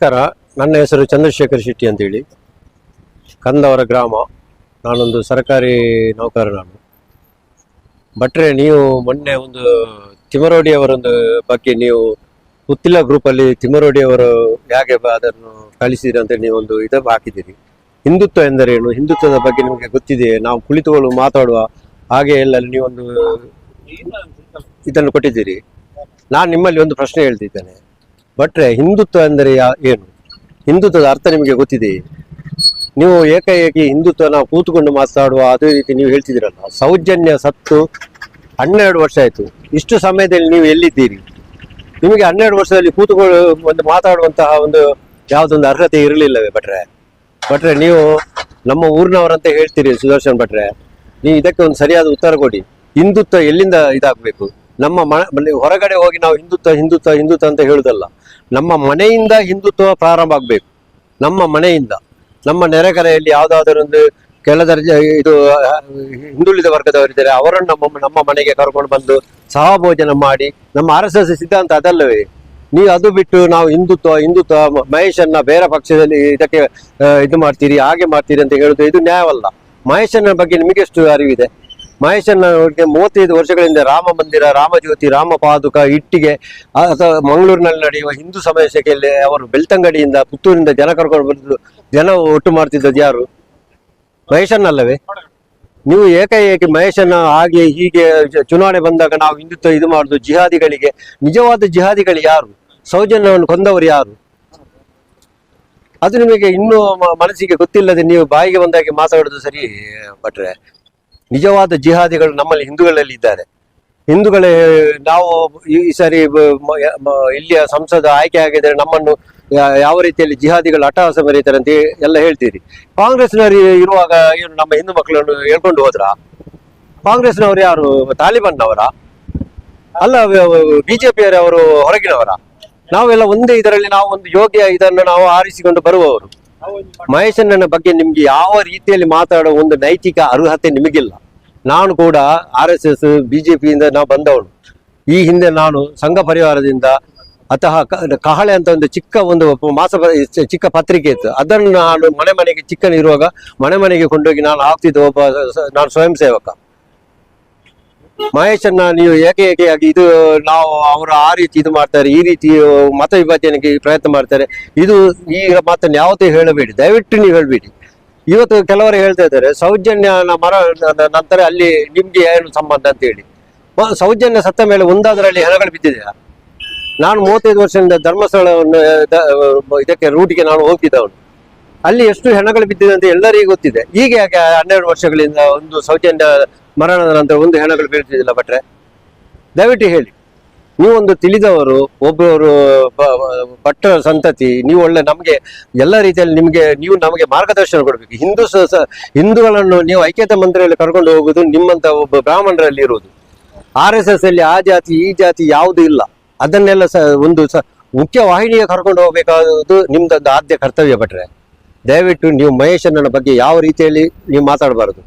ನಮಸ್ಕಾರ. ನನ್ನ ಹೆಸರು ಚಂದ್ರಶೇಖರ್ ಶೆಟ್ಟಿ ಅಂತೇಳಿ. ಕಂದವರ ಗ್ರಾಮ. ನಾನೊಂದು ಸರ್ಕಾರಿ ನೌಕರ ನಾನು. ಭಟ್ರೆ, ನೀವು ಮೊನ್ನೆ ಒಂದು ತಿಮರೋಡಿ ಅವರೊಂದು ಬಗ್ಗೆ ನೀವು ಗೊತ್ತಿಲ್ಲ ಗ್ರೂಪಲ್ಲಿ ತಿಮರೋಡಿ ಅವರು ಹೇಗೆ ಅದನ್ನು ಕಳಿಸಿದ್ರಿ ಅಂತ ನೀವೊಂದು ಇದು ಹಾಕಿದ್ದೀರಿ. ಹಿಂದುತ್ವ ಎಂದರೇನು ಹಿಂದುತ್ವದ ಬಗ್ಗೆ ನಿಮಗೆ ಗೊತ್ತಿದೆ ನಾವು ಕುಳಿತುಗಳು ಮಾತಾಡುವ ಹಾಗೆ ಎಲ್ಲ ನೀವೊಂದು ಇದನ್ನು ಕೊಟ್ಟಿದ್ದೀರಿ. ನಾನು ನಿಮ್ಮಲ್ಲಿ ಒಂದು ಪ್ರಶ್ನೆ ಹೇಳ್ತಿದ್ದೇನೆ. ಭಟ್ರೆ, ಹಿಂದುತ್ವ ಎಂದರೆ ಯಾ- ಏನು? ಹಿಂದುತ್ವದ ಅರ್ಥ ನಿಮಗೆ ಗೊತ್ತಿದೆ ನೀವು ಏಕಾಏಕಿ ಹಿಂದುತ್ವ ನಾವು ಕೂತ್ಕೊಂಡು ಮಾತಾಡುವ ಅದೇ ರೀತಿ ನೀವು ಹೇಳ್ತಿದ್ದೀರಲ್ಲ. ಸೌಜನ್ಯ ಸತ್ತು ಹನ್ನೆರಡು ವರ್ಷ ಆಯಿತು. ಇಷ್ಟು ಸಮಯದಲ್ಲಿ ನೀವು ಎಲ್ಲಿದ್ದೀರಿ? ನಿಮಗೆ ಹನ್ನೆರಡು ವರ್ಷದಲ್ಲಿ ಕೂತ್ಕೊಂಡು ಒಂದು ಮಾತಾಡುವಂತಹ ಒಂದು ಯಾವುದೊಂದು ಅರ್ಹತೆ ಇರಲಿಲ್ಲವೇ ಭಟ್ರೆ? ಭಟ್ರೆ, ನೀವು ನಮ್ಮ ಊರಿನವರಂತ ಹೇಳ್ತೀರಿ ಸುದರ್ಶನ್ ಭಟ್ರೆ, ನೀವು ಇದಕ್ಕೆ ಒಂದು ಸರಿಯಾದ ಉತ್ತರ ಕೊಡಿ. ಹಿಂದುತ್ವ ಎಲ್ಲಿಂದ ಇದಾಗಬೇಕು? ನಮ್ಮ ಮನೆ ಹೊರಗಡೆ ಹೋಗಿ ನಾವು ಹಿಂದುತ್ವ ಹಿಂದುತ್ವ ಹಿಂದುತ್ವ ಅಂತ ಹೇಳುದಲ್ಲ. ನಮ್ಮ ಮನೆಯಿಂದ ಹಿಂದುತ್ವ ಪ್ರಾರಂಭ ಆಗಬೇಕು. ನಮ್ಮ ಮನೆಯಿಂದ. ನಮ್ಮ ನೆರೆಕರೆಯಲ್ಲಿ ಯಾವುದಾದರೂ ಒಂದು ಕೆಳ ದರ್ಜೆ ಇದು ಹಿಂದುಳಿದ ವರ್ಗದವರಿದ್ದಾರೆ ಅವರನ್ನು ನಮ್ಮ ನಮ್ಮ ಮನೆಗೆ ಕರ್ಕೊಂಡು ಬಂದು ಸಹಭೋಜನ ಮಾಡಿ, ನಮ್ಮ ಆರ್ ಸಿದ್ಧಾಂತ ಅದಲ್ಲವೇ? ನೀವು ಅದು ಬಿಟ್ಟು ನಾವು ಹಿಂದುತ್ವ ಹಿಂದುತ್ವ, ಮಹೇಶನ್ನ ಬೇರೆ ಪಕ್ಷದಲ್ಲಿ ಇದಕ್ಕೆ ಇದು ಮಾಡ್ತೀರಿ, ಹಾಗೆ ಮಾಡ್ತೀರಿ ಅಂತ ಹೇಳುದು ಇದು ನ್ಯಾಯವಲ್ಲ. ಮಹೇಶನ ಬಗ್ಗೆ ನಿಮಗೆ ಎಷ್ಟು ಅರಿವಿದೆ? ಮಹೇಶನ ಅವರಿಗೆ ಮೂವತ್ತೈದು ವರ್ಷಗಳಿಂದ ರಾಮ ಮಂದಿರ, ರಾಮಜ್ಯೋತಿ ರಾಮ ಪಾದುಕ ಇಟ್ಟಿಗೆ ಅಥವಾ ಮಂಗಳೂರಿನಲ್ಲಿ ನಡೆಯುವ ಹಿಂದೂ ಸಮಾವೇಶಕ್ಕೆ ಅವರು ಬೆಳ್ತಂಗಡಿಯಿಂದ ಪುತ್ತೂರಿಂದ ಜನ ಕರ್ಕೊಂಡು ಬಂದು ಜನ ಒಟ್ಟು ಮಾಡ್ತಿದ್ದದ್ದು ಯಾರು? ಮಹೇಶನ್ ಅಲ್ಲವೇ ನೀವು ಏಕಾಏಕಿ ಮಹೇಶನ್ನ ಹಾಗೆ ಹೀಗೆ ಚುನಾವಣೆ ಬಂದಾಗ ನಾವು ಹಿಂದುತ್ವ ಇದು ಮಾಡುದು ಜಿಹಾದಿಗಳಿಗೆ. ನಿಜವಾದ ಜಿಹಾದಿಗಳು ಯಾರು? ಸೌಜನ್ಯವನ್ನು ಕೊಂದವರು ಯಾರು? ಅದು ನಿಮಗೆ ಇನ್ನೂ ಮನಸ್ಸಿಗೆ ಗೊತ್ತಿಲ್ಲದೆ ನೀವು ಬಾಯಿಗೆ ಬಂದಾಗೆ ಮಾತಾಡೋದು ಸರಿ, ಭಟ್ರೆ. ನಿಜವಾದ ಜಿಹಾದಿಗಳು ನಮ್ಮಲ್ಲಿ ಹಿಂದೂಗಳಲ್ಲಿ ಇದ್ದಾರೆ. ಹಿಂದೂಗಳೇ, ನಾವು ಈ ಸಾರಿ ಇಲ್ಲಿಯ ಸಂಸದ ಆಯ್ಕೆ ಆಗಿದ್ರೆ ನಮ್ಮನ್ನು ಯಾವ ರೀತಿಯಲ್ಲಿ ಜಿಹಾದಿಗಳು ಅಟ್ಟಹಾಸ ಮೆರೀತಾರೆ ಅಂತ ಎಲ್ಲ ಹೇಳ್ತೀರಿ. ಕಾಂಗ್ರೆಸ್ನವರು ಇರುವಾಗ ಏನು ನಮ್ಮ ಹಿಂದೂ ಮಕ್ಕಳನ್ನು ಹೇಳ್ಕೊಂಡು ಹೋದ್ರ? ಕಾಂಗ್ರೆಸ್ನವರು ಯಾರು, ತಾಲಿಬಾನ್ನವರ? ಅಲ್ಲ ಬಿಜೆಪಿಯವರು ಹೊರಗಿನವರ? ನಾವೆಲ್ಲ ಒಂದೇ ಇದರಲ್ಲಿ ನಾವು ಒಂದು ಯೋಗ್ಯ ಇದನ್ನು ನಾವು ಆರಿಸಿಕೊಂಡು ಬರುವವರು. ಮಹೇಶಣ್ಣನ ಬಗ್ಗೆ ನಿಮ್ಗೆ ಯಾವ ರೀತಿಯಲ್ಲಿ ಮಾತಾಡೋ ಒಂದು ನೈತಿಕ ಅರ್ಹತೆ ನಿಮಗಿಲ್ಲ. ನಾನು ಕೂಡ ಆರ್ ಎಸ್ ಎಸ್ ಬಿಜೆಪಿಯಿಂದ ನಾವು ಬಂದವಳು ಈ ಹಿಂದೆ ನಾನು ಸಂಘ ಪರಿವಾರದಿಂದ ಅಥವಾ ಕಹಳೆ ಅಂತ ಒಂದು ಚಿಕ್ಕ ಒಂದು ಮಾಸ ಚಿಕ್ಕ ಪತ್ರಿಕೆ ಇತ್ತು. ಅದನ್ನು ನಾನು ಮನೆ ಮನೆಗೆ ಚಿಕ್ಕನಿರುವಾಗ ಮನೆ ಮನೆಗೆ ಕೊಂಡೋಗಿ ನಾನು ಆಗ್ತಿದ್ದ ಒಬ್ಬ ನಾನು ಸ್ವಯಂ ಸೇವಕ. ಮಹೇಶನ್ನ ನೀವು ಏಕೆ ಏಕೆಯಾಗಿ ಇದು ನಾವು ಅವರು ಆ ರೀತಿ ಇದು ಮಾಡ್ತಾರೆ, ಈ ರೀತಿ ಮತ ವಿಭಜನೆಗೆ ಪ್ರಯತ್ನ ಮಾಡ್ತಾರೆ, ಇದು ಈ ಮಾತನ್ನು ಯಾವತ್ತೂ ಹೇಳಬೇಡಿ, ದಯವಿಟ್ಟು ನೀವು ಹೇಳಬೇಡಿ. ಇವತ್ತು ಕೆಲವರು ಹೇಳ್ತಾ ಇದ್ದಾರೆ ಸೌಜನ್ಯ ಮರ ನಂತರ ಅಲ್ಲಿ ನಿಮ್ಗೆ ಏನು ಸಂಬಂಧ ಅಂತ ಹೇಳಿ ಸೌಜನ್ಯ ಸತ್ತ ಮೇಲೆ ಒಂದಾದ್ರಲ್ಲಿ ಹೆಣಗಳು ಬಿದ್ದಿದೆಯಾ? ನಾನು ಮೂವತ್ತೈದು ವರ್ಷದಿಂದ ಧರ್ಮಸ್ಥಳವನ್ನು ಇದಕ್ಕೆ ರೂಟಿಗೆ ನಾನು ಹೋಗ್ತಿದ್ದವನು ಅಲ್ಲಿ ಎಷ್ಟು ಹೆಣಗಳು ಬಿದ್ದಿದೆ ಅಂತ ಎಲ್ಲರಿಗೂ ಗೊತ್ತಿದೆ. ಈಗ ಯಾಕೆ ಹನ್ನೆರಡು ವರ್ಷಗಳಿಂದ ಒಂದು ಸೌಜನ್ಯ ಮರಣದ ನಂತರ ಒಂದು ಹೆಣಗಳು ಬೀಳ್ತಿದ್ದಿಲ್ಲ ಭಟ್ರೆ. ದಯವಿಟ್ಟು ಹೇಳಿ. ನೀವೊಂದು ತಿಳಿದವರು, ಒಬ್ಬರು ಭಟ್ಟ ಸಂತತಿ, ನೀವು ಒಳ್ಳೆ ನಮಗೆ ಎಲ್ಲ ರೀತಿಯಲ್ಲಿ ನಿಮಗೆ, ನೀವು ನಮಗೆ ಮಾರ್ಗದರ್ಶನ ಕೊಡಬೇಕು. ಹಿಂದೂ ಹಿಂದೂಗಳನ್ನು ನೀವು ಐಕ್ಯತಾ ಮಂತ್ರಿಯಲ್ಲಿ ಕರ್ಕೊಂಡು ಹೋಗುವುದು ನಿಮ್ಮಂತ ಒಬ್ಬ ಬ್ರಾಹ್ಮಣರಲ್ಲಿ ಇರುವುದು. ಆರ್ ಎಸ್ ಎಸ್ ಅಲ್ಲಿ ಆ ಜಾತಿ, ಈ ಜಾತಿ ಯಾವುದು ಇಲ್ಲ. ಅದನ್ನೆಲ್ಲ ಸ, ಒಂದು ಸ ಮುಖ್ಯ ವಾಹಿನಿಗೆ ಕರ್ಕೊಂಡು ಹೋಗಬೇಕಾದದ್ದು ನಿಮ್ದೊಂದು ಆದ್ಯ ಕರ್ತವ್ಯ ಭಟ್ರೆ. ದಯವಿಟ್ಟು ನೀವು ಮಹೇಶಣ್ಣನ ಬಗ್ಗೆ ಯಾವ ರೀತಿಯಲ್ಲಿ ನೀವು ಮಾತಾಡಬಾರದು.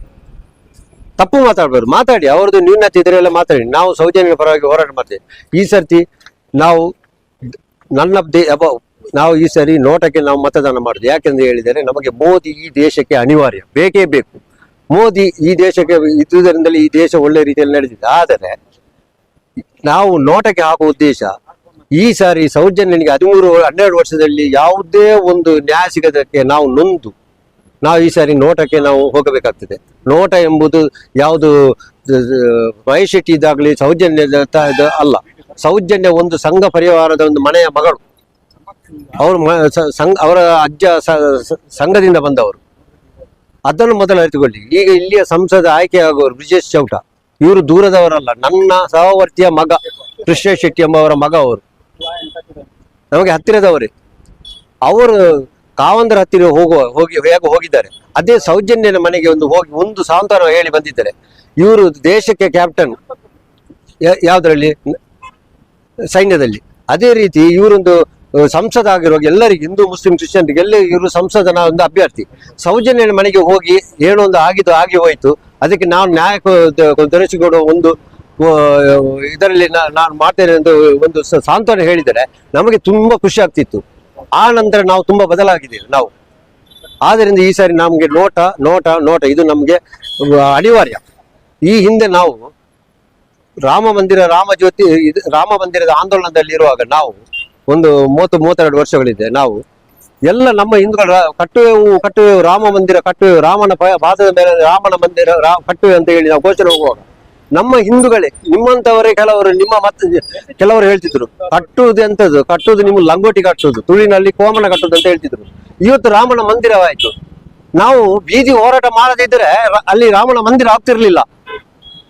ತಪ್ಪು ಮಾತಾಡಬಾರ್ದು. ಮಾತಾಡಿ, ಅವ್ರದ್ದು ನ್ಯೂನತೆ ಇದ್ರೆ ಎಲ್ಲ ಮಾತಾಡಿ. ನಾವು ಸೌಜನ್ಯ ಪರವಾಗಿ ಹೋರಾಟ ಮಾಡ್ತೇವೆ. ಈ ಸರ್ತಿ ನಾವು ನನ್ನ ದೇ ನಾವು ಈ ಸರಿ ನೋಟಕ್ಕೆ ನಾವು ಮತದಾನ ಮಾಡುದು ಯಾಕೆಂದ್ರೆ ಹೇಳಿದರೆ ನಮಗೆ ಮೋದಿ ಈ ದೇಶಕ್ಕೆ ಅನಿವಾರ್ಯ. ಬೇಕೇ ಬೇಕು. ಮೋದಿ ಈ ದೇಶಕ್ಕೆ ಇದ್ದುದರಿಂದಲೇ ಈ ದೇಶ ಒಳ್ಳೆ ರೀತಿಯಲ್ಲಿ ನಡೆದಿದೆ. ಆದರೆ, ನಾವು ನೋಟಕ್ಕೆ ಹಾಕುವ ಉದ್ದೇಶ ಈ ಸಾರಿ ಸೌಜನ್ಯನಿಗೆ ಹದಿಮೂರು, ಹನ್ನೆರಡು ವರ್ಷದಲ್ಲಿ ಯಾವುದೇ ಒಂದು ನ್ಯಾಯ ಸಿಗದಕ್ಕೆ ನಾವು ನೊಂದು. ನಾವು ಈ ಸಾರಿ ನೋಟಕ್ಕೆ ನಾವು ಹೋಗಬೇಕಾಗ್ತದೆ. ನೋಟ ಎಂಬುದು ಯಾವುದು ಮಹೇಶ್ ಶೆಟ್ಟಿ ಇದಾಗಲಿ ಸೌಜನ್ಯ ಅಲ್ಲ. ಸೌಜನ್ಯ ಒಂದು ಸಂಘ ಪರಿವಾರದ ಒಂದು ಮನೆಯ ಮಗಳು. ಅವರು ಸಂಘ, ಅವರ ಅಜ್ಜ ಸಂಘದಿಂದ ಬಂದವರು. ಅದನ್ನು ಮೊದಲು ಅರಿತುಕೊಳ್ಳಿ. ಈಗ ಇಲ್ಲಿಯ ಸಂಸದ ಆಯ್ಕೆ ಆಗುವವರು ಬ್ರಿಜೇಶ್ ಚೌಟ. ಇವರು ದೂರದವರಲ್ಲ. ನನ್ನ ಸಹವರ್ತಿಯ ಮಗ ಕೃಷ್ಣ ಶೆಟ್ಟಿ ಎಂಬವರ ಮಗ ಅವರು. ನಮಗೆ ಹತ್ತಿರದವರೇ. ಅವರು ಕಾವಂದರ ಹತ್ತಿರ ಹೋಗುವ, ಹೋಗಿ, ಹೇಗೆ ಹೋಗಿದ್ದಾರೆ. ಅದೇ ಸೌಜನ್ಯನ ಮನೆಗೆ ಒಂದು ಹೋಗಿ, ಒಂದು ಸಾಂತ್ವನ ಹೇಳಿ ಬಂದಿದ್ದಾರೆ. ಇವರು ದೇಶಕ್ಕೆ ಕ್ಯಾಪ್ಟನ್ ಯಾವುದರಲ್ಲಿ? ಸೈನ್ಯದಲ್ಲಿ. ಅದೇ ರೀತಿ ಇವರೊಂದು ಸಂಸದ ಆಗಿರೋ ಎಲ್ಲರಿಗೂ, ಹಿಂದೂ, ಮುಸ್ಲಿಂ ಕ್ರಿಶ್ಚಿಯನ್ ಎಲ್ಲ ಇವರು ಸಂಸದನ ಒಂದು ಅಭ್ಯರ್ಥಿ. ಸೌಜನ್ಯನ ಮನೆಗೆ ಹೋಗಿ ಏನೋ ಒಂದು ಆಗಿದ್ದು, ಆಗಿ ಹೋಯ್ತು. ಅದಕ್ಕೆ ನಾವು ನ್ಯಾಯ ತೊರೆಸಿಕೊಡುವ ಒಂದು ಇದರಲ್ಲಿ ನಾನು ಮಾಡ್ತೇನೆ ಎಂದು ಒಂದು ಸಾಂತ್ವನ ಹೇಳಿದರೆ ನಮಗೆ ತುಂಬಾ ಖುಷಿ ಆಗ್ತಿತ್ತು. ಆ ನಂತರ ನಾವು ತುಂಬಾ ಬದಲಾಗಿದ್ದೇವೆ ನಾವು. ಆದ್ದರಿಂದ ಈ ಸಾರಿ ನಮಗೆ ನೋಟ ನೋಟ ನೋಟ, ಇದು ನಮಗೆ ಅನಿವಾರ್ಯ. ಈ ಹಿಂದೆ ನಾವು ರಾಮ ಮಂದಿರ, ರಾಮ ಜ್ಯೋತಿ, ಇದು ರಾಮ ಮಂದಿರದ ಆಂದೋಲನದಲ್ಲಿ ಇರುವಾಗ ನಾವು ಒಂದು ಮೂವತ್ತು, ಮೂವತ್ತೆರಡು ವರ್ಷಗಳಿದೆ ನಾವು ಎಲ್ಲ ನಮ್ಮ ಹಿಂದೂಗಳ ಕಟ್ಟುವೆವು ಕಟ್ಟುವೆವು ರಾಮ ಮಂದಿರ, ಕಟ್ಟುವೆವು ರಾಮನ ಪಾದದ ಮೇಲೆ ರಾಮನ ಮಂದಿರ, ರಾ, ಕಟ್ಟುವೆ ಅಂತ ಹೇಳಿ ನಾವು ಘೋಷಣೆ ಹೋಗುವಾಗ ನಮ್ಮ ಹಿಂದೂಗಳೇ, ನಿಮ್ಮಂತವರೇ ಕೆಲವರು, ನಿಮ್ಮ ಮತ್ತೆ ಕೆಲವರು ಹೇಳ್ತಿದ್ರು, ಕಟ್ಟುವುದು ಎಂತದ್ದು ಕಟ್ಟುವುದು ನಿಮ್ಮ ಲಂಗೋಟಿ ಕಟ್ಟುವುದು ತುಳಿನಲ್ಲಿ ಕೋಮನ ಕಟ್ಟುವುದು ಅಂತ ಹೇಳ್ತಿದ್ರು. ಇವತ್ತು ರಾಮನ ಮಂದಿರವಾಯ್ತು. ನಾವು ಬೀದಿ ಹೋರಾಟ ಮಾಡದಿದ್ರೆ ಅಲ್ಲಿ ರಾಮನ ಮಂದಿರ ಆಗ್ತಿರ್ಲಿಲ್ಲ.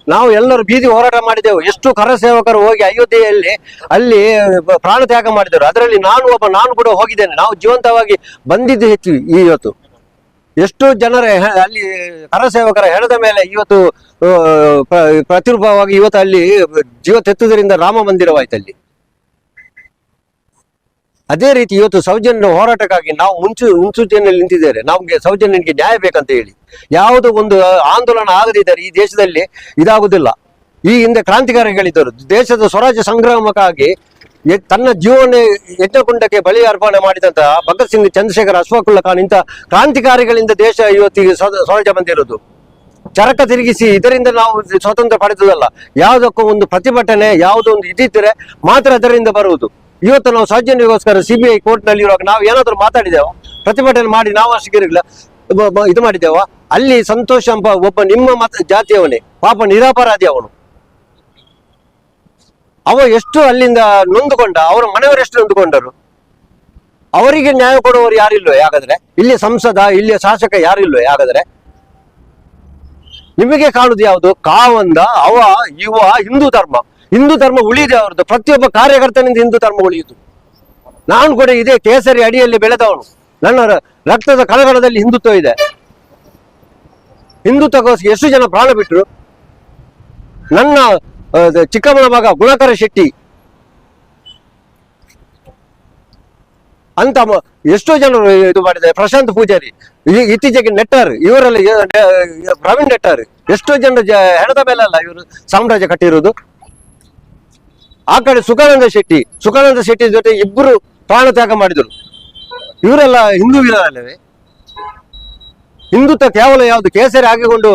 ನಾವು ಎಲ್ಲರೂ ಬೀದಿ ಹೋರಾಟ ಮಾಡಿದೆವು. ಎಷ್ಟು ಕರಸೇವಕರು ಹೋಗಿ ಅಯೋಧ್ಯೆಯಲ್ಲಿ ಅಲ್ಲಿ ಪ್ರಾಣ ತ್ಯಾಗ ಮಾಡಿದರು. ಅದರಲ್ಲಿ ನಾನು ಒಬ್ಬ, ನಾನು ಕೂಡ ಹೋಗಿದ್ದೇನೆ. ನಾವು ಜೀವಂತವಾಗಿ ಬಂದಿದ್ದು ಹೆಚ್ಚು ಇವತ್ತು. ಎಷ್ಟು ಜನರ ಅಲ್ಲಿ ಕರಸೇವಕರ ಹೆಣದ ಮೇಲೆ ಇವತ್ತು ಪ್ರತಿರೂಪವಾಗಿ ಇವತ್ತು ಅಲ್ಲಿ ಜೀವ ತೆತ್ತುವುದರಿಂದ ರಾಮ ಮಂದಿರವಾಯ್ತು ಅಲ್ಲಿ. ಅದೇ ರೀತಿ ಇವತ್ತು ಸೌಜನ್ಯ ಹೋರಾಟಕ್ಕಾಗಿ ನಾವು ಮುಂಚು, ಮುನ್ಸೂಚನೆಯಲ್ಲಿ ನಿಂತಿದ್ದೇವೆ. ನಮಗೆ ಸೌಜನ್ಯನಿಗೆ ನ್ಯಾಯ ಬೇಕಂತ ಹೇಳಿ. ಯಾವುದೋ ಒಂದು ಆಂದೋಲನ ಆಗದಿದ್ದರೆ ಈ ದೇಶದಲ್ಲಿ ಇದಾಗುದಿಲ್ಲ ಈ ಹಿಂದೆ ಕ್ರಾಂತಿಕಾರಿಗಳಿದ್ದರು ದೇಶದ ಸ್ವರಾಜ್ಯ ಸಂಗ್ರಾಮಕ್ಕಾಗಿ ತನ್ನ ಜೀವನ ಯಜ್ಞಕುಂಡಕ್ಕೆ ಬಲಿ ಅರ್ಪಣೆ ಮಾಡಿದಂತಹ ಭಗತ್ ಸಿಂಗ್ ಚಂದ್ರಶೇಖರ್ ಅಶ್ವಕುಲ್ಲ ಖಾನ್, ಇಂಥ ಕ್ರಾಂತಿಕಾರಿಗಳಿಂದ ದೇಶ ಇವತ್ತಿಗೆ ಸ್ವ- ಸ್ವರಾಜ್ಯ ಬಂದಿರೋದು. ಚರಕ ತಿರುಗಿಸಿ ಇದರಿಂದ ನಾವು ಸ್ವಾತಂತ್ರ್ಯ ಪಡೆದಲ್ಲ ಯಾವುದಕ್ಕೂ ಒಂದು ಪ್ರತಿಭಟನೆ, ಯಾವುದೋ ಒಂದು ಇದಿದ್ದರೆ ಮಾತ್ರ ಅದರಿಂದ ಬರುವುದು. ಇವತ್ತು ನಾವು ಸೌಜನ್ಯಗೋಸ್ಕರ ಸಿಬಿಐ ಕೋರ್ಟ್ನಲ್ಲಿ ಇರುವಾಗ ನಾವು ಏನಾದರೂ ಮಾತಾಡಿದೇವ? ಪ್ರತಿಭಟನೆ ಮಾಡಿ ನಾವು ಅಷ್ಟಿರಲಿಲ್ಲ ಇದು ಮಾಡಿದ್ದೇವ ಅಲ್ಲಿ ಸಂತೋಷ ಎಂಬ ಒಬ್ಬ ನಿಮ್ಮ ಮತ ಜಾತಿಯವನೇ, ಪಾಪ ನಿರಾಪರಾಧಿ ಅವನು. ಅವ ಎಷ್ಟು ಅಲ್ಲಿಂದ ನೊಂದುಕೊಂಡ, ಅವರ ಮನೆಯವರು ಎಷ್ಟು ನೊಂದುಕೊಂಡರು? ಅವರಿಗೆ ನ್ಯಾಯ ಕೊಡುವವರು ಯಾರಿಲ್ವೇ? ಯಾಕಂದ್ರೆ ಇಲ್ಲಿ ಸಂಸದ, ಇಲ್ಲಿಯ ಶಾಸಕ ಯಾರಿಲ್ವೇ? ಯಾಕಂದ್ರೆ ನಿಮಗೆ ಕಾಣುದು ಯಾವುದು? ಕಾವಂದ, ಅವ, ಇವ, ಹಿಂದೂ ಧರ್ಮ. ಹಿಂದೂ ಧರ್ಮ ಉಳಿದೆ ಅವ್ರದ್ದು. ಪ್ರತಿಯೊಬ್ಬ ಕಾರ್ಯಕರ್ತನಿಂದ ಹಿಂದೂ ಧರ್ಮ ಉಳಿಯಿತು. ನಾನು ಕೂಡ ಇದೇ ಕೇಸರಿ ಅಡಿಯಲ್ಲಿ ಬೆಳೆದವನು. ನನ್ನ ರಕ್ತದ ಕಳಗಡದಲ್ಲಿ ಹಿಂದುತ್ವ ಇದೆ. ಹಿಂದುತ್ವಕ್ಕೋಸ್ಕರ ಎಷ್ಟು ಜನ ಪ್ರಾಣ ಬಿಟ್ರು? ನನ್ನ ಚಿಕ್ಕಮ್ಮನ ಮಗ ಗುಣಕರ ಶೆಟ್ಟಿ. ಅಂತ ಎಷ್ಟೋ ಜನರು ಇದು ಮಾಡಿದ್ದಾರೆ. ಪ್ರಶಾಂತ್ ಪೂಜಾರಿ ಇತ್ತೀಚೆಗೆ ನೆಟ್ಟರ್, ಇವರೆಲ್ಲ ಪ್ರವೀಣ್ ನೆಟ್ಟರ್, ಎಷ್ಟೋ ಜನರು ಹೆಣದ ಮೇಲೆ ಅಲ್ಲ ಇವರು ಸಾಮ್ರಾಜ್ಯ ಕಟ್ಟಿರೋದು. ಆ ಕಡೆ ಸುಖಾನಂದ ಶೆಟ್ಟಿ ಸುಖಾನಂದ ಶೆಟ್ಟಿ ಜೊತೆ ಇಬ್ಬರು ಪ್ರಾಣ ತ್ಯಾಗ ಮಾಡಿದರು. ಇವರೆಲ್ಲ ಹಿಂದೂ ವಿಧಾನವೇ ಹಿಂದುತ್ವ ಕೇವಲ ಯಾವುದು ಕೇಸರಿ ಹಾಕಿಕೊಂಡು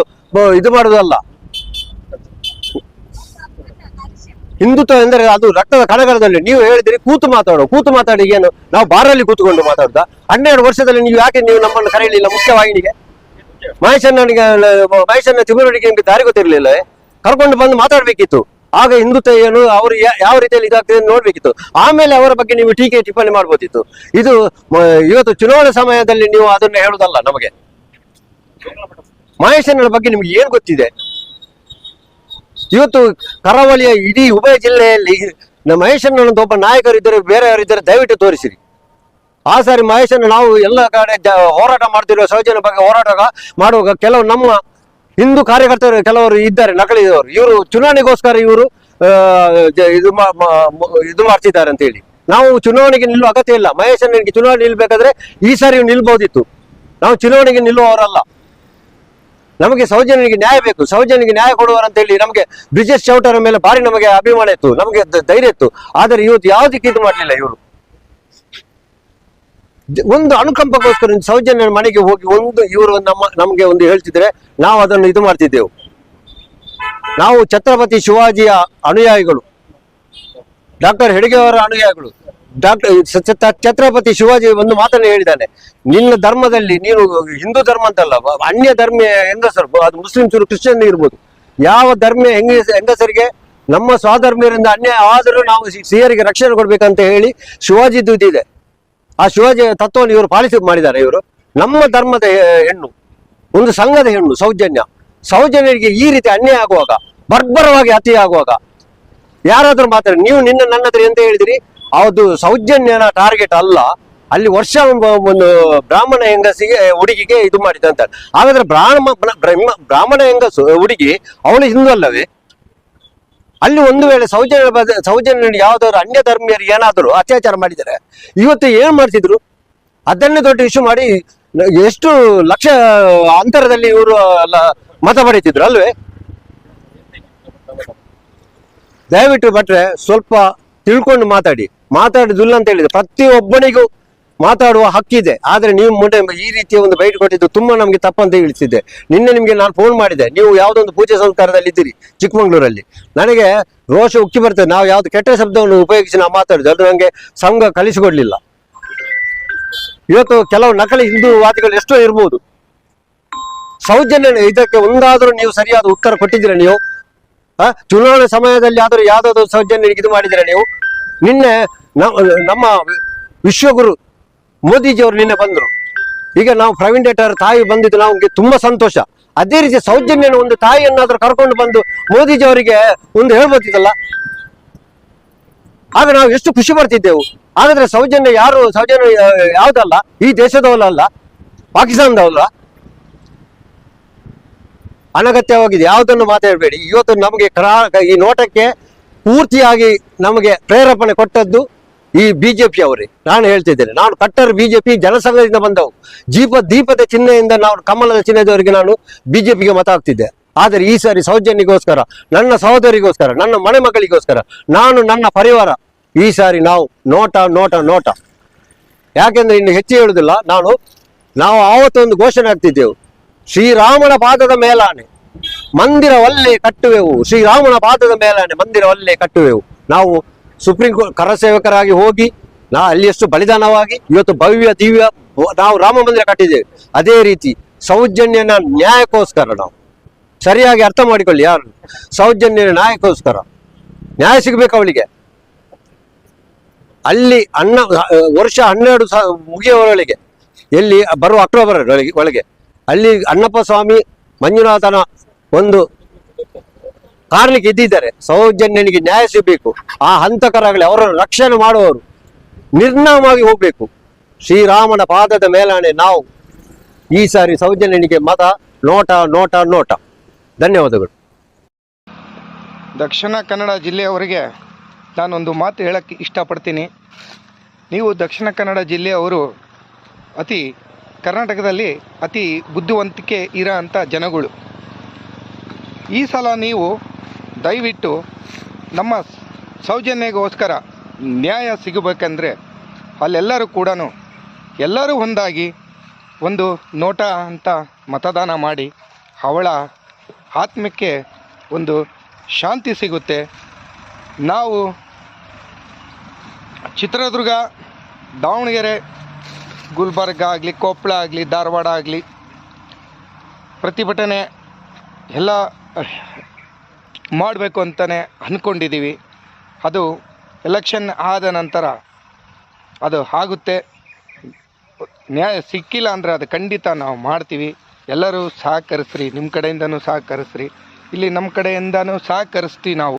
ಇದು ಮಾಡುವುದಲ್ಲ ಹಿಂದುತ್ವ ಎಂದರೆ ಅದು ರಕ್ತದ ಕಡಗರದಲ್ಲಿ ನೀವು ಹೇಳಿದ್ರಿ ಕೂತು ಮಾತಾಡೋ, ಕೂತು ಮಾತಾಡಿ ಏನು? ನಾವು ಬಾರಲ್ಲಿ ಕೂತ್ಕೊಂಡು ಮಾತಾಡ್ತಾ ಹನ್ನೆರಡು ವರ್ಷದಲ್ಲಿ ನೀವು ಯಾಕೆ ನೀವು ನಮ್ಮನ್ನು ಕರೆಯಲಿಲ್ಲ ಮುಖ್ಯವಾಹಿನಿಗೆ? ಮಹೇಶಣ್ಣನಿಗೆ, ಮಹೇಶಣ್ಣ ತಿಮ್ಮರಡಿಗೆ ಎಂಬ ದಾರಿ ಗೊತ್ತಿರಲಿಲ್ಲ ಕರ್ಕೊಂಡು ಬಂದು ಮಾತಾಡ್ಬೇಕಿತ್ತು. ಆಗ ಹಿಂದುತ್ವ ಏನು, ಅವರು ಯಾವ ರೀತಿಯಲ್ಲಿ ಇದಾಗ್ತದೆ ನೋಡ್ಬೇಕಿತ್ತು. ಆಮೇಲೆ ಅವರ ಬಗ್ಗೆ ನೀವು ಟೀಕೆ ಟಿಪ್ಪಣಿ ಮಾಡ್ಬೋದಿತ್ತು. ಇದು ಇವತ್ತು ಚುನಾವಣೆ ಸಮಯದಲ್ಲಿ ನೀವು ಅದನ್ನ ಹೇಳುದಲ್ಲ ನಮಗೆ. ಮಹೇಶಣ್ಣನ ಬಗ್ಗೆ ನಿಮ್ಗೆ ಏನ್ ಗೊತ್ತಿದೆ? ಇವತ್ತು ಕರಾವಳಿಯ ಇಡೀ ಉಭಯ ಜಿಲ್ಲೆಯಲ್ಲಿ ನಮ್ಮ ಮಹೇಶಣ್ಣನಂತ ಒಬ್ಬ ನಾಯಕರಿದ್ದರೆ ಬೇರೆಯವರಿದ್ದರೆ ದಯವಿಟ್ಟು ತೋರಿಸಿರಿ. ಆ ಸಾರಿ ಮಹೇಶಣ್ಣ ನಾವು ಎಲ್ಲ ಕಡೆ ಹೋರಾಟ ಮಾಡ್ತಿರುವ ಸೌಜನ್ಯ ಬಗ್ಗೆ ಹೋರಾಟ ಮಾಡುವಾಗ ಕೆಲವು ನಮ್ಮ ಹಿಂದೂ ಕಾರ್ಯಕರ್ತರು, ಕೆಲವರು ಇದ್ದಾರೆ, ನಕಲಿದವರು. ಇವರು ಚುನಾವಣೆಗೋಸ್ಕರ ಇವರು ಇದು ಇದು ಮಾಡ್ತಿದ್ದಾರೆ ಅಂತ ಹೇಳಿ. ನಾವು ಚುನಾವಣೆಗೆ ನಿಲ್ಲುವ ಅಗತ್ಯ ಇಲ್ಲ. ಮಹೇಶಣ್ಣನಿಗೆ ಚುನಾವಣೆ ನಿಲ್ಬೇಕಾದ್ರೆ ಈ ಸಾರಿ ನಿಲ್ಬಹುದಿತ್ತು ನಾವು ಚುನಾವಣೆಗೆ ನಿಲ್ಲುವವರಲ್ಲ. ನಮಗೆ ಸೌಜನ್ಯನಿಗೆ ನ್ಯಾಯ ಬೇಕು. ಸೌಜನ್ಯನಿಗೆ ನ್ಯಾಯ ಕೊಡುವರಂತ ಹೇಳಿ ನಮಗೆ ಬ್ರಿಜೇಶ್ ಚೌಟರ ಮೇಲೆ ಭಾರಿ ನಮಗೆ ಅಭಿಮಾನ ಇತ್ತು. ನಮಗೆ ಧೈರ್ಯ ಇತ್ತು. ಆದರೆ ಇವತ್ತು ಯಾವುದಕ್ಕೆ ಇದು ಮಾಡಲಿಲ್ಲ ಇವರು. ಒಂದು ಅನುಕಂಪಕ್ಕೋಸ್ಕರ ಸೌಜನ್ಯ ಮನೆಗೆ ಹೋಗಿ ಒಂದು ಇವರು ನಮ್ಮ, ನಮಗೆ ಒಂದು ಹೇಳ್ತಿದ್ರೆ ನಾವು ಅದನ್ನು ಇದು ಮಾಡ್ತಿದ್ದೆವು. ನಾವು ಛತ್ರಪತಿ ಶಿವಾಜಿಯ ಅನುಯಾಯಿಗಳು. ಡಾಕ್ಟರ್ ಹೆಡಿಗೆ ಅವರ ಅನುಯಾಯಿಗಳು. ಡಾಕ್ಟರ್ ಛತ್ರಪತಿ ಶಿವಾಜಿ ಒಂದು ಮಾತನ್ನು ಹೇಳಿದ್ದಾನೆ. ನಿನ್ನ ಧರ್ಮದಲ್ಲಿ ನೀನು ಹಿಂದೂ ಧರ್ಮ ಅಂತಲ್ಲ, ಅನ್ಯ ಧರ್ಮ ಹೆಂಗಸರು ಅದು ಮುಸ್ಲಿಮ್ಸರು ಕ್ರಿಶ್ಚಿಯನ್ ಇರ್ಬೋದು. ಯಾವ ಧರ್ಮ ಹೆಂಗ, ಹೆಂಗಸರಿಗೆ, ನಮ್ಮ ಸ್ವಾಧರ್ಮೀಯರಿಂದ ಅನ್ಯಾಯ ಆದರೂ ನಾವು ಸಿಹಿಯರಿಗೆ ರಕ್ಷಣೆ ಕೊಡ್ಬೇಕಂತ ಹೇಳಿ ಶಿವಾಜಿ ಇದೆ. ಆ ಶಿವಾಜಿ ತತ್ವವನ್ನು ಇವರು ಪಾಲಿಸಿ ಮಾಡಿದ್ದಾರೆ ಇವರು. ನಮ್ಮ ಧರ್ಮದ ಹೆಣ್ಣು, ಒಂದು ಸಂಘದ ಹೆಣ್ಣು, ಸೌಜನ್ಯ. ಸೌಜನ್ಯರಿಗೆ ಈ ರೀತಿ ಅನ್ಯಾಯ ಆಗುವಾಗ, ಬರ್ಬರವಾಗಿ ಅತಿ ಆಗುವಾಗ, ಯಾರಾದ್ರೂ ಮಾತಾಡಿ ನೀವು ನಿನ್ನ ನನ್ನ ಹತ್ರ ಎಂತ ಹೇಳಿದಿರಿ? ಅದು ಸೌಜನ್ಯನ ಟಾರ್ಗೆಟ್ ಅಲ್ಲ. ಅಲ್ಲಿ ವರ್ಷ ಒಂದು ಬ್ರಾಹ್ಮಣ ಹೆಂಗಸಿಗೆ ಹುಡುಗಿಗೆ ಇದು ಮಾಡಿದೆ ಅಂತ. ಹಾಗಾದ್ರೆ ಬ್ರಾಹ್ಮ, ಬ್ರಹ್ಮ, ಬ್ರಾಹ್ಮಣ ಹೆಂಗಸು, ಹುಡುಗಿ, ಅವಳು ಹಿಂದೂ ಅಲ್ಲವೇ? ಅಲ್ಲಿ ಒಂದು ವೇಳೆ ಸೌಜನ್ಯ ಸೌಜನ್ಯ ಯಾವ್ದಾದ್ರು ಅನ್ಯ ಧರ್ಮೀಯರು ಏನಾದರೂ ಅತ್ಯಾಚಾರ ಮಾಡಿದರೆ, ಇವತ್ತು ಏನ್ ಮಾಡ್ತಿದ್ರು? ಅದನ್ನೇ ದೊಡ್ಡ ಇಶ್ಯೂ ಮಾಡಿ ಎಷ್ಟು ಲಕ್ಷ ಅಂತರದಲ್ಲಿ ಇವರು ಮತ ಪಡೀತಿದ್ರು ಅಲ್ವೇ? ದಯವಿಟ್ಟು ಭಟ್ರೆ, ಸ್ವಲ್ಪ ತಿಳ್ಕೊಂಡು ಮಾತಾಡಿ. ಮಾತಾಡಿದಿಲ್ಲ ಅಂತ ಹೇಳಿದ್ರೆ. ಪ್ರತಿಯೊಬ್ಬನಿಗೂ ಮಾತಾಡುವ ಹಕ್ಕಿದೆ. ಆದ್ರೆ ನೀವು ಮುಂದೆ ಈ ರೀತಿಯ ಒಂದು ಬೈಟ್ ಕೊಟ್ಟಿದ್ದು ತುಂಬಾ ನಮಗೆ ತಪ್ಪಂತ ಇಳಿಸಿದ್ದೆ ನಿನ್ನೆ ನಿಮಗೆ ನಾನು ಫೋನ್ ಮಾಡಿದೆ. ನೀವು ಯಾವುದೊಂದು ಪೂಜೆ ಸಂಸ್ಕಾರದಲ್ಲಿ ಇದ್ದೀರಿ? ಚಿಕ್ಕಮಂಗ್ಳೂರಲ್ಲಿ. ನನಗೆ ರೋಷ ಉಕ್ಕಿ ಬರ್ತದೆ. ನಾವು ಯಾವ್ದು ಕೆಟ್ಟ ಶಬ್ದವನ್ನು ಉಪಯೋಗಿಸಿ ನಾವು ಮಾತಾಡಿದ್ವಿ ಅದು ನಂಗೆ ಸಂಘ ಕಲಿಸಿಕೊಡ್ಲಿಲ್ಲ. ಇವತ್ತು ಕೆಲವು ನಕಲಿ ಹಿಂದೂ ವಾದಿಗಳು ಎಷ್ಟೋ ಇರ್ಬೋದು. ಸೌಜನ್ಯ ಇದಕ್ಕೆ ಒಂದಾದ್ರೂ ನೀವು ಸರಿಯಾದ ಉತ್ತರ ಕೊಟ್ಟಿದ್ದೀರಾ ನೀವು? ಚುನಾವಣೆ ಸಮಯದಲ್ಲಿ ಆದರೂ ಯಾವ್ದಾದ್ರು ಸೌಜನ್ಯ ಇದು ಮಾಡಿದ್ದೀರಾ ನೀವು? ನಿನ್ನೆ ನಮ್ಮ ವಿಶ್ವಗುರು ಮೋದಿಜಿಯವರು ನಿನ್ನೆ ಬಂದರು. ಈಗ ನಾವು ಪ್ರವೀಣ್ ಡೇಟರ್ ತಾಯಿ ಬಂದಿದ್ದು ನಮಗೆ ತುಂಬಾ ಸಂತೋಷ. ಅದೇ ರೀತಿ ಸೌಜನ್ಯನ ಒಂದು ತಾಯಿಯನ್ನಾದ್ರೂ ಕರ್ಕೊಂಡು ಬಂದು ಮೋದಿಜಿ ಅವರಿಗೆ ಒಂದು ಹೇಳ್ಬೋದಿತ್ತಲ್ಲ? ಆಗ ನಾವು ಎಷ್ಟು ಖುಷಿ ಪಡ್ತಿದ್ದೆವು. ಹಾಗಾದ್ರೆ ಸೌಜನ್ಯ ಯಾರು, ಸೌಜನ್ಯ ಯಾವುದಲ್ಲ? ಈ ದೇಶದವಲ್ಲ ಪಾಕಿಸ್ತಾನದವಲ್ಲ? ಅನಗತ್ಯವಾಗಿದೆ. ಯಾವುದನ್ನು ಮಾತಾಡಬೇಡಿ. ಇವತ್ತು ನಮಗೆ ಕರಾ ಈ ನೋಟಕ್ಕೆ ಪೂರ್ತಿಯಾಗಿ ನಮಗೆ ಪ್ರೇರೇಪಣೆ ಕೊಟ್ಟದ್ದು ಈ ಬಿಜೆಪಿ ಅವರೇ. ನಾನು ಹೇಳ್ತಿದ್ದೇನೆ, ನಾನು ಕಟ್ಟರ್ ಬಿಜೆಪಿ ಜನಸಂಘದಿಂದ ಬಂದವು ಜೀಪ ದೀಪದ ಚಿಹ್ನೆಯಿಂದ ನಾನು, ಕಮಲದ ಚಿಹ್ನೆದವರಿಗೆ ನಾನು ಬಿಜೆಪಿಗೆ ಮತ ಹಾಕ್ತಿದ್ದೆ ಆದರೆ ಈ ಸಾರಿ ಸೌಜನ್ಯಗೋಸ್ಕರ ನನ್ನ ಸಹೋದರಿಗೋಸ್ಕರ, ನನ್ನ ಮನೆ ಮಕ್ಕಳಿಗೋಸ್ಕರ, ನಾನು ನನ್ನ ಪರಿವಾರ, ಈ ಸಾರಿ ನಾವು ನೋಟ ನೋಟ ನೋಟ. ಯಾಕೆಂದ್ರೆ ಇನ್ನು ಹೆಚ್ಚು ಹೇಳುದಿಲ್ಲ ನಾನು ನಾವು ಆವತ್ತೊಂದು ಘೋಷಣೆ ಆಗ್ತಿದ್ದೆವು ಶ್ರೀರಾಮನ ಪಾದದ ಮೇಲಾನೆ. ಮಂದಿರವಲ್ಲೇ ಕಟ್ಟುವೆವು. ಶ್ರೀರಾಮನ ಪಾದದ ಮೇಲೆ ಮಂದಿರವಲ್ಲೇ ಕಟ್ಟುವೆವು. ನಾವು ಸುಪ್ರೀಂ ಕೋರ್ಟ್ ಕರಸೇವಕರಾಗಿ ಹೋಗಿ, ನಾ ಅಲ್ಲಿ ಎಷ್ಟು ಬಲಿದಾನವಾಗಿ, ಇವತ್ತು ಭವ್ಯ, ದಿವ್ಯ, ನಾವು ರಾಮ ಮಂದಿರ ಕಟ್ಟಿದ್ದೇವೆ. ಅದೇ ರೀತಿ ಸೌಜನ್ಯನ ನ್ಯಾಯಕ್ಕೋಸ್ಕರ ನಾವು. ಸರಿಯಾಗಿ ಅರ್ಥ ಮಾಡಿಕೊಳ್ಳಿ ಯಾರು? ಸೌಜನ್ಯನ ನ್ಯಾಯಕ್ಕೋಸ್ಕರ. ನ್ಯಾಯ ಸಿಗಬೇಕು ಅವಳಿಗೆ. ಅಲ್ಲಿ ಅನ್ನ ವರ್ಷ ಹನ್ನೆರಡು ಸ ಮುಗಿಯುವವರೆಗೆ ಎಲ್ಲಿ ಬರುವ ಅಕ್ಟೋಬರ್ ಒಳಗೆ, ಅಲ್ಲಿ ಅಣ್ಣಪ್ಪ ಸ್ವಾಮಿ ಮಂಜುನಾಥನ ಒಂದು ಕಾರ್ಲಿಕ್ಕೆ ಇದ್ದಿದ್ದಾರೆ, ಸೌಜನ್ಯನಿಗೆ ನ್ಯಾಯ ಸಿಗಬೇಕು. ಆ ಹಂತಕರಾಗಲಿ ಅವರನ್ನು ರಕ್ಷಣೆ ಮಾಡುವವರು ನಿರ್ನಾಮವಾಗಿ ಹೋಗಬೇಕು. ಶ್ರೀರಾಮನ ಪಾದದ ಮೇಲಾಣೆ ನಾವು. ಈ ಸಾರಿ ಸೌಜನ್ಯನಿಗೆ ಮತ, ನೋಟ ನೋಟ ನೋಟ. ಧನ್ಯವಾದಗಳು. ದಕ್ಷಿಣ ಕನ್ನಡ ಜಿಲ್ಲೆಯವರಿಗೆ ನಾನೊಂದು ಮಾತು ಹೇಳಕ್ಕೆ ಇಷ್ಟಪಡ್ತೀನಿ. ನೀವು ದಕ್ಷಿಣ ಕನ್ನಡ ಜಿಲ್ಲೆಯವರು ಅತಿ ಕರ್ನಾಟಕದಲ್ಲಿ ಅತಿ ಬುದ್ಧಿವಂತಿಕೆ ಇರೋ ಅಂಥ ಜನಗಳು. ಈ ಸಲ ನೀವು ದಯವಿಟ್ಟು ನಮ್ಮ ಸೌಜನ್ಯಗೋಸ್ಕರ ನ್ಯಾಯ ಸಿಗಬೇಕಂದ್ರೆ ಅಲ್ಲೆಲ್ಲರೂ ಕೂಡ ಎಲ್ಲರೂ ಒಂದಾಗಿ ಒಂದು ನೋಟ ಅಂತ ಮತದಾನ ಮಾಡಿ ಅವಳ ಆತ್ಮಕ್ಕೆ ಒಂದು ಶಾಂತಿ ಸಿಗುತ್ತೆ. ನಾವು ಚಿತ್ರದುರ್ಗ, ದಾವಣಗೆರೆ, ಗುಲ್ಬರ್ಗ ಆಗಲಿ ಕೊಪ್ಪಳ ಆಗಲಿ, ಧಾರವಾಡ ಆಗಲಿ ಪ್ರತಿಭಟನೆ ಎಲ್ಲ ಮಾಡಬೇಕು ಅಂತಲೇ ಅಂದ್ಕೊಂಡಿದ್ದೀವಿ ಅದು ಎಲೆಕ್ಷನ್ ಆದ ನಂತರ ಅದು ಆಗುತ್ತೆ. ನ್ಯಾಯ ಸಿಕ್ಕಿಲ್ಲ ಅಂದರೆ ಅದು ಖಂಡಿತ ನಾವು ಮಾಡ್ತೀವಿ. ಎಲ್ಲರೂ ಸಹಕರಿಸ್ರಿ ನಿಮ್ಮ ಕಡೆಯಿಂದನೂ ಸಹಕರಿಸ್ರಿ. ಇಲ್ಲಿ ನಮ್ಮ ಕಡೆಯಿಂದನೂ ಸಹಕರಿಸ್ತೀವಿ ನಾವು.